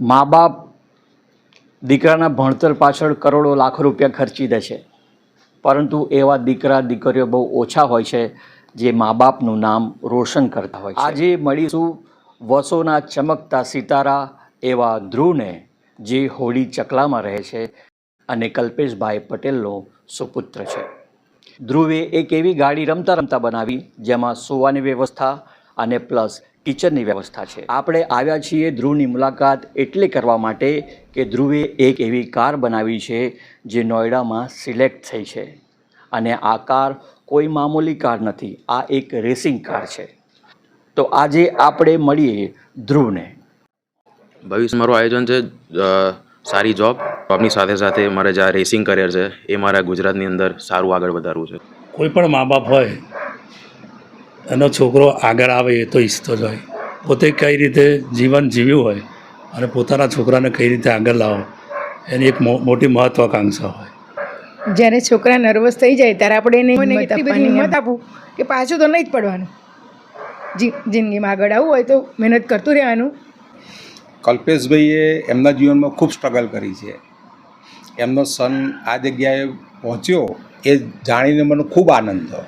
મા બાપ દીકરાના ભણતર પાછળ કરોડો લાખો રૂપિયા ખર્ચી દે છે. પરંતુ એવા દીકરા, દીકરીઓ બહુ ઓછા હોય છે, જે મા બાપનું નામ રોશન કરતા હોય આજે મળીશું વસોના ચમકતા સિતારા એવા ધ્રુવને, જે હોળી ચકલામાં રહે છે અને કલ્પેશભાઈ પટેલનો સુપુત્ર છે. ધ્રુવે એક એવી ગાડી રમતા રમતા બનાવી, જેમાં સુવાની વ્યવસ્થા અને પ્લસ કિચનની વ્યવસ્થા છે. આપણે આવ્યા છીએ ધ્રુવની મુલાકાત એટલે કરવા માટે કે ધ્રુવે એક એવી કાર બનાવી છે જે નોઈડામાં સિલેક્ટ થઈ છે. અને આ કાર કોઈ મામૂલી કાર નથી આ એક રેસિંગ કાર છે. તો આજે આપણે મળીએ ધ્રુવને. ભવિષ્ય મારું આયોજન છે સારી જોબ. જોબની સાથે સાથે મારે જે રેસિંગ કરિયર છે એ મારા ગુજરાતની અંદર સારું આગળ વધારવું છે. કોઈ પણ મા બાપ હોય એનો છોકરો આગળ આવે એ તો ઈચ્છતો જ હોય. પોતે કઈ રીતે જીવન જીવ્યું હોય અને પોતાના છોકરાને કઈ રીતે આગળ લાવો એની એક મો- મોટી મહત્વાકાંક્ષા હોય. જ્યારે છોકરા નર્વસ થઈ જાય ત્યારે આપણે એને એટલી બધી હિંમત આપું કે પાછું તો નહીં જ પડવાનું. જી જિંદગીમાં આગળ આવવું હોય તો મહેનત કરતું રહેવાનું. કલ્પેશભાઈએ એમના જીવનમાં ખૂબ સ્ટ્રગલ કરી છે. એમનો સન આ જગ્યાએ પહોંચ્યો એ જાણીને મને ખૂબ આનંદ થયો.